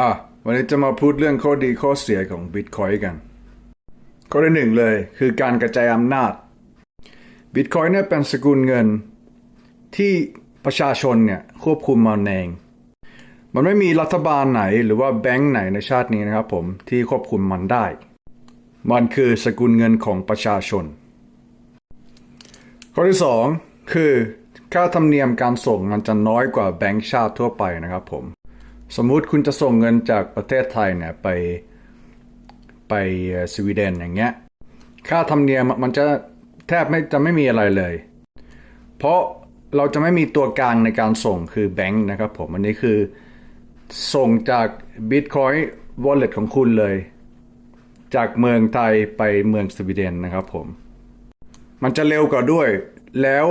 อะวันนี้จะมาพูดเรื่องข้อดีข้อเสียของบิตคอยกัน ข้อที่หนึ่งเลยคือการกระจายอำนาจบิตคอยเนี่ยเป็นสกุลเงินที่ประชาชนเนี่ยควบคุมมันเองมันไม่มีรัฐบาลไหนหรือว่าแบงก์ไหนในชาตินี้นะครับผมที่ควบคุมมันได้ มันคือสกุลเงินของประชาชน ข้อที่สองคือค่าธรรมเนียมการส่งมันจะน้อยกว่าแบงก์ชาติทั่วไปนะครับผม สมมุติคุณจะส่งเงินจากประเทศไทยเนี่ยไปไปสวีเดนอย่างเงี้ย ค่าธรรมเนียมมันจะแทบไม่จะไม่มีอะไรเลย เพราะเราจะไม่มีตัวกลางในการส่งคือแบงก์นะครับผม อันนี้คือส่งจาก Bitcoin Wallet ของคุณเลย จากเมืองไทยไปเมืองสวีเดนนะครับผม มันจะเร็วกว่าด้วย แล้ว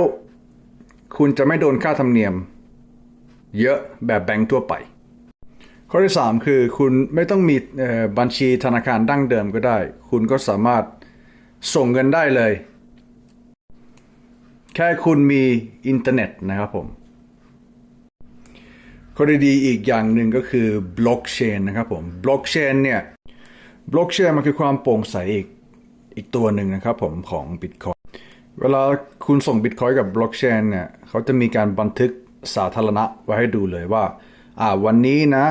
คุณจะไม่โดนค่าธรรมเนียม เยอะแบบแบงก์ทั่วไป ข้อที่ 3 คือคุณไม่ต้องมีบัญชีธนาคารดั้งเดิมก็ได้ คุณก็สามารถส่งเงินได้เลย แค่คุณมีอินเทอร์เน็ตนะครับผมข้อดีอีกอย่างหนึ่งก็คือบล็อกเชนนะครับผมบล็อกเชนเนี่ยบล็อกเชนมันคือความโปร่งใสอีกอีกตัวหนึ่งนะครับผมของ Bitcoin เวลาคุณส่ง Bitcoin กับบล็อกเชนเนี่ยเขาจะมีการบันทึกสาธารณะไว้ให้ดูเลยว่าอ่าวันนี้นะ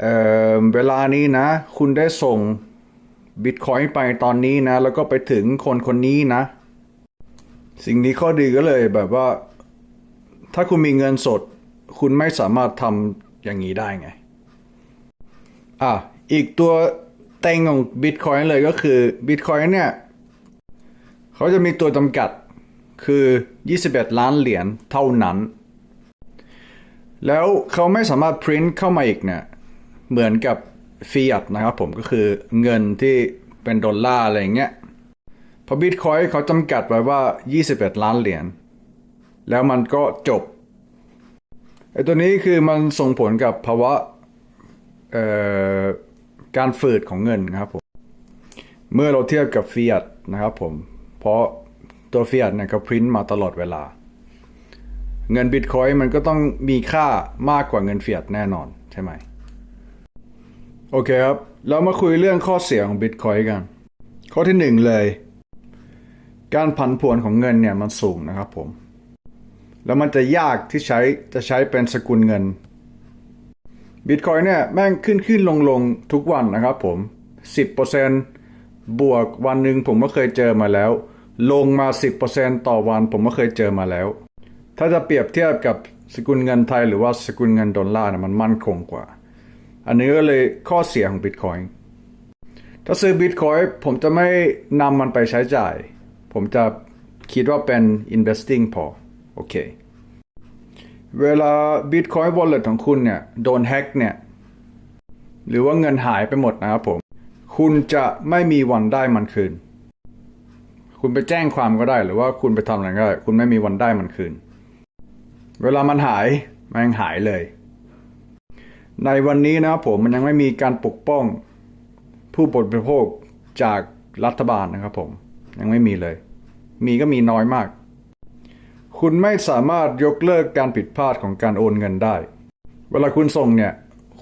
เเวลานี้นะ คุณได้ส่ง Bitcoin ไปตอนนี้นะ แล้วก็ไปถึงคนคนนี้นะ สิ่งนี้ข้อดีก็เลยแบบว่า ถ้าคุณมีเงินสด คุณไม่สามารถทำอย่างนี้ได้ไง อะ อีกตัวเต็งของ Bitcoin เลยก็คือ Bitcoin เนี่ย เขาจะมีตัวจำกัดคือ 21 ล้านเหรียญเท่านั้น แล้วเขาไม่สามารถพิมพ์เข้ามาอีกเนี่ย เหมือนกับฟีย t นะครับผมก็คือเงินที่เป็นดอลลาร์อะไรอย่างเงี้ยพราะบิตคอยเขาจำกัดไว้ว่า 21 ล้านเหรียญ แล้วมันก็จบไอ้ตัวนี้คือมันส่งผลกับภาวะการฝืดของเงินนะครับผม เมื่อเราเทียบกับฟีย t นะครับผม เพราะตัวฟีย t เนี่ยเขาพิมพ์มาตลอดเวลา เงินบิตคอยมันก็ต้องมีค่ามากกว่าเงินฟีย t แน่นอนใช่ไหม โอเคครับ เรามาคุยเรื่องข้อเสียของบิตคอยกัน ข้อที่หนึ่งเลย การผันผวนของเงินเนี่ยมันสูงนะครับผม แล้วมันจะยากที่ใช้จะใช้เป็นสกุลเงินบิตคอยเนี่ยแม่งขึ้นขึ้นลงลงทุกวันนะครับผม 10%บวกวันหนึ่งผมก็เคยเจอมาแล้ว ลงมา 10%ต่อวันผมก็เคยเจอมาแล้ว ถ้าจะเปรียบเทียบกับสกุลเงินไทยหรือว่าสกุลเงินดอลลาร์เนี่ยมันมั่นคงกว่า อันนี้ก็เลยข้อเสียของบิตคอยถ้าซื้อบิตคอยผมจะไม่นำมันไปใช้จ่าย ผมจะคิดว่าเป็น investing พอ โอเค เวลา Bitcoin Wallet ของคุณเนี่ย โดนแฮ็กเนี่ย หรือว่าเงินหายไปหมดนะครับผม คุณจะไม่มีวันได้มันคืน คุณไปแจ้งความก็ได้หรือว่าคุณไปทำอะไรก็ได้ คุณไม่มีวันได้มันคืน เวลามันหาย มันยังหายเลย ในวันนี้นะครับผมมันยังไม่มีการปกป้องผู้บริโภคจากรัฐบาลนะครับผมยังไม่มีเลย มีก็มีน้อยมาก คุณไม่สามารถยกเลิกการผิดพลาดของการโอนเงินได้ เวลาคุณส่งเนี่ย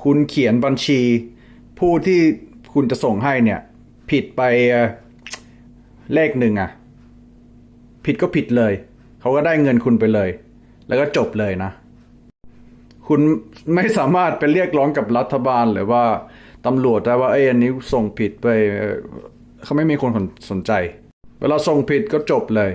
คุณเขียนบัญชี ผู้ที่คุณจะส่งให้เนี่ย ผิดไปเอ่อเลขหนึ่งอะผิดก็ผิดเลย เขาก็ได้เงินคุณไปเลย แล้วก็จบเลยนะ คุณไม่สามารถไปเรียกร้องกับรัฐบาลหรือว่าตำรวจได้ว่าเอ้ยอันนี้ส่งผิดไปเอ่อเขาไม่มีคนสนใจ เวลาส่งผิดก็จบเลย